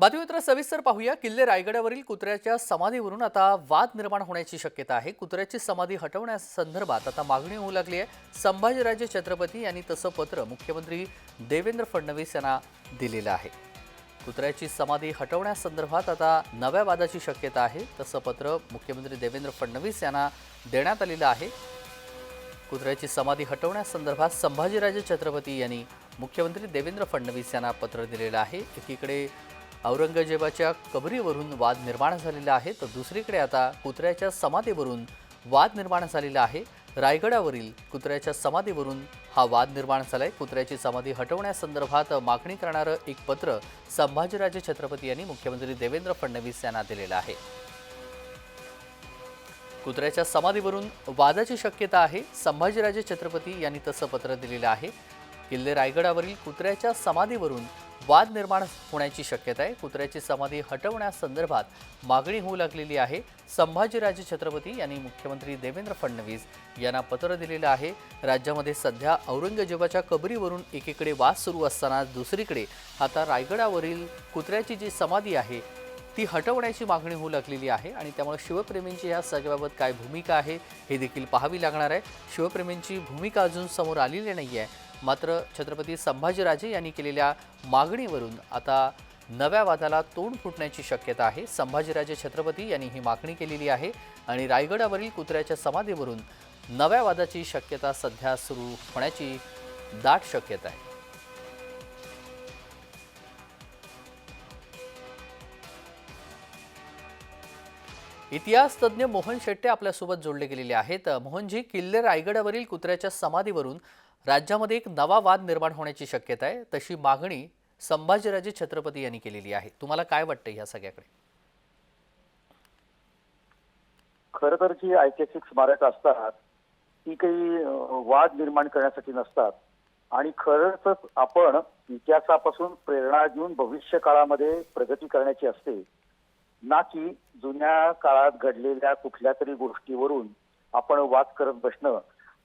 बातमीपत्र सविस्तर पाहूया. किल्ले रायगडावरील कुत्र्याच्या समाधीवरून आता वाद निर्माण होण्याची शक्यता आहे. कुत्र्याची समाधी हटवण्यासंदर्भात आता मागणी होऊ लागली आहे. संभाजीराजे छत्रपती यांनी तसं पत्र मुख्यमंत्री देवेंद्र फडणवीस यांना दिलेलं आहे. कुत्र्याची समाधी हटवण्यासंदर्भात आता नव्या वादाची शक्यता आहे. तसं पत्र मुख्यमंत्री देवेंद्र फडणवीस यांना देण्यात आलेलं आहे. कुत्र्याची समाधी हटवण्यासंदर्भात संभाजीराजे छत्रपती यांनी मुख्यमंत्री देवेंद्र फडणवीस यांना पत्र दिलेलं आहे. एकीकडे औरंगजेबाच्या कबरीवरून वाद निर्माण झालेला आहे. तर दुसरीकडे आता कुत्र्याच्या समाधीवरून वाद निर्माण झालेला आहे. रायगडावरील कुत्र्याच्या समाधीवरून हा वाद निर्माण झालाय. कुत्र्याची समाधी हटवण्यासंदर्भात मागणी करणारं एक पत्र संभाजीराजे छत्रपती यांनी मुख्यमंत्री देवेंद्र फडणवीस यांना दिलेलं आहे. कुत्र्याच्या समाधीवरून वादाची शक्यता आहे. संभाजीराजे छत्रपती यांनी तसं पत्र दिलेलं आहे. किल्ले रायगडावरील कुत्र्याच्या समाधीवरून वाद निर्माण होण्याची शक्यता आहे. कुत्र्याची समाधी हटवण्यासंदर्भात मागणी होऊ लागलेली आहे. संभाजीराजे छत्रपती यांनी मुख्यमंत्री देवेंद्र फडणवीस यांना पत्र दिलेलं आहे. राज्यामध्ये सध्या औरंगजेबाच्या कबरीवरून एकीकडे वाद सुरू असताना दुसरीकडे आता रायगडावरील कुत्र्याची जी समाधी आहे ती हटवण्याची मागणी होऊ लागलेली आहे आणि त्यामुळे शिवप्रेमींची या सगळ्याबाबत काय भूमिका आहे हे देखील पाहावी लागणार आहे. शिवप्रेमींची भूमिका अजून समोर आलेली नाही आहे मात्र छत्रपती संभाजीराजे यांनी केलेल्या मागणीवरून आता नव्या वादाला तोंड फुटण्याची शक्यता आहे. संभाजीराजे छत्रपती यांनी ही मागणी केलेली आहे आणि रायगडावरील कुत्र्याच्या समाधीवरून नव्या वादाची शक्यता सध्या सुरू होण्याची दाट शक्यता आहे. इतिहास तज्ज्ञ मोहन शेट्टे आपल्यासोबत जोडले गेलेले आहेत. मोहनजी किल्ले रायगडावरील कुत्र्याच्या समाधीवरून राज्यामध्ये एक नवा वाद निर्माण होण्याची शक्यता आहे. तशी मागणी संभाजीराजे छत्रपती यांनी केलेली आहे. तुम्हाला काय वाटतं ह्या सगळ्याकडे? खर तर जी ऐतिहासिक स्मारक असतात ती काही वाद निर्माण करण्यासाठी नसतात. आणि खरंच आपण इतिहासापासून प्रेरणा घेऊन भविष्य काळामध्ये प्रगती करण्याची असते ना की जुन्या काळात घडलेल्या कुठल्या तरी गोष्टीवरून आपण वाद करत बसणं.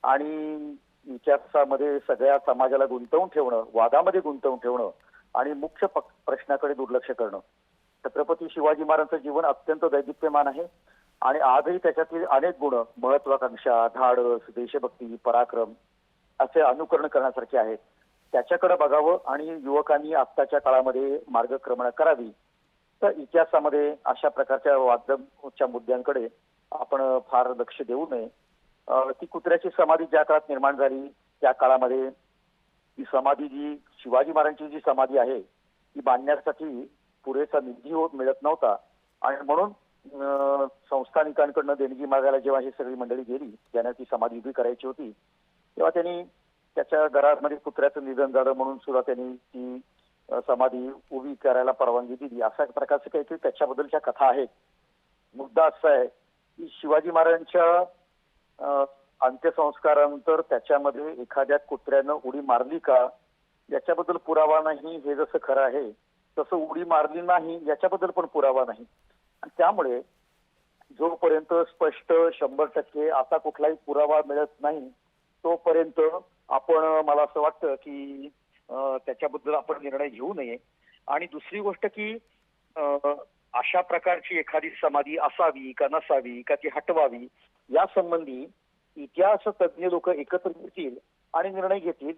आणि इतिहासामध्ये सगळ्या समाजाला गुंतवून ठेवणं वादामध्ये गुंतवून ठेवणं आणि मुख्य प्रश्नाकडे दुर्लक्ष करणं. छत्रपती शिवाजी महाराजांचं जीवन अत्यंत दैदिप्यमान आहे आणि आजही त्याच्यातील अनेक गुण महत्वाकांक्षा धाडस देशभक्ती पराक्रम असे अनुकरण करण्यासारखे आहेत. त्याच्याकडे बघावं आणि युवकांनी आत्ताच्या काळामध्ये मार्गक्रमण करावी. तर इतिहासामध्ये अशा प्रकारच्या वादच्या मुद्द्यांकडे आपण फार लक्ष देऊ नये. ती कुत्र्याची समाधी ज्या काळात निर्माण झाली त्या काळामध्ये ती समाधी जी शिवाजी महाराजांची जी समाधी आहे ती बांधण्यासाठी पुरेसा निधी होत मिळत नव्हता. आणि म्हणून संस्थानिकांकडनं देणगी मागायला जेव्हा ही सगळी मंडळी गेली ज्यांना ती समाधी उभी करायची होती तेव्हा त्यांनी त्याच्या घरामध्ये कुत्र्याचं निधन झालं म्हणून सुद्धा त्यांनी ती समाधी उभी करायला परवानगी दिली. अशा प्रकारचं काहीतरी त्याच्याबद्दलच्या कथा आहेत. मुद्दा असा आहे की शिवाजी महाराजांच्या अंत्यसंस्कारानंतर त्याच्यामध्ये एखाद्या कुत्र्यानं उडी मारली का? याच्याबद्दल पुरावा नाही हे जसं खरं आहे तसं उडी मारली नाही याच्याबद्दल पण पुरावा नाही. त्यामुळे जोपर्यंत स्पष्ट शंभर टक्के असा कुठलाही पुरावा मिळत नाही तोपर्यंत आपण मला असं वाटतं की त्याच्याबद्दल आपण निर्णय घेऊ नये. आणि दुसरी गोष्ट की अशा प्रकारची एखादी समाधी असावी का नसावी का ती हटवावी या संबंधी इतिहास तज्ज्ञ लोक एकत्र येतील आणि निर्णय घेतील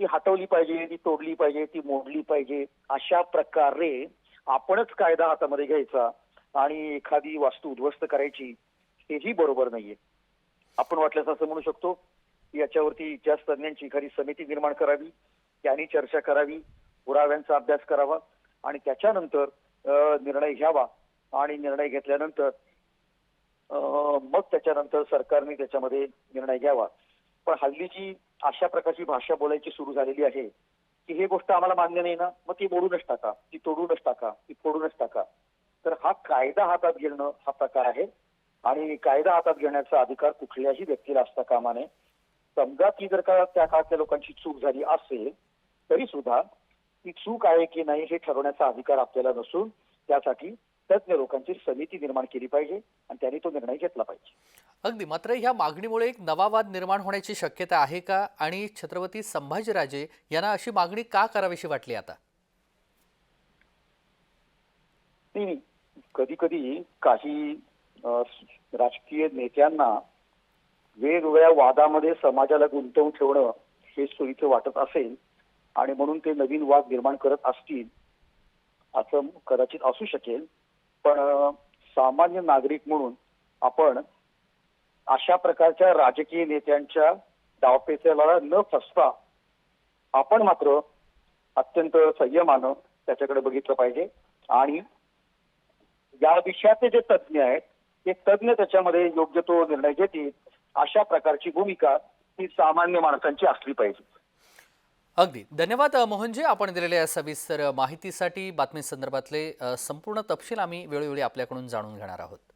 ती हटवली पाहिजे ती तोडली पाहिजे ती मोडली पाहिजे अशा प्रकारे आपणच कायदा हातामध्ये घ्यायचा आणि एखादी वास्तू उद्ध्वस्त करायची हेही बरोबर नाहीये. आपण वाटल्यास असं म्हणू शकतो की याच्यावरती इतिहास तज्ञांची एखादी समिती निर्माण करावी त्यांनी चर्चा करावी पुराव्यांचा अभ्यास करावा आणि त्याच्यानंतर अं, निर्णय घ्यावा आणि निर्णय घेतल्यानंतर मग त्याच्यानंतर सरकारने त्याच्यामध्ये निर्णय घ्यावा. पण हल्लीची अशा प्रकारची भाषा बोलायची सुरू झालेली आहे की हे गोष्ट आम्हाला मान्य नाही ना मग ती बोलूनच टाका ती तोडूनच टाका ती फोडूनच टाका. तर हा कायदा हातात घेणं हा प्रकार आहे आणि कायदा हातात घेण्याचा अधिकार कुठल्याही व्यक्तीला असता कामा नये. समजा ती जर का त्या काळातल्या लोकांची चूक झाली असेल तरी सुद्धा ती चूक आहे की नाही हे ठरवण्याचा अधिकार आपल्याला नसून त्यासाठी तज्ञ लोकांची समिती निर्माण केली पाहिजे आणि त्यांनी तो निर्णय घेतला पाहिजे. अगदी. मात्र ह्या मागणीमुळे एक नवा वाद निर्माण होण्याची शक्यता आहे का? आणि छत्रपती संभाजीराजे यांना अशी मागणी का करावीशी वाटली आता? नाही कधी कधी काही राजकीय नेत्यांना वेगवेगळ्या वादामध्ये समाजाला गुंतवून ठेवणं हे सोयीचं वाटत असेल आणि म्हणून ते नवीन वाद निर्माण करत असतील असं कदाचित असू शकेल. पण सामान्य नागरिक म्हणून आपण अशा प्रकारच्या राजकीय नेत्यांच्या डावपेचाला न फसता आपण मात्र अत्यंत संयमानं त्याच्याकडे बघितलं पाहिजे. आणि या विषयाचे जे तज्ज्ञ आहेत ते तज्ज्ञ त्याच्यामध्ये योग्य तो निर्णय घेतील अशा प्रकारची भूमिका ही सामान्य माणसांची असली पाहिजे. अगदी. धन्यवाद मोहनजी. आपण दिलेल्या या सविस्तर माहितीसाठी बातमी संदर्भातले संपूर्ण तपशील आम्ही वेळोवेळी आपल्याकडून जाणून घेणार आहोत.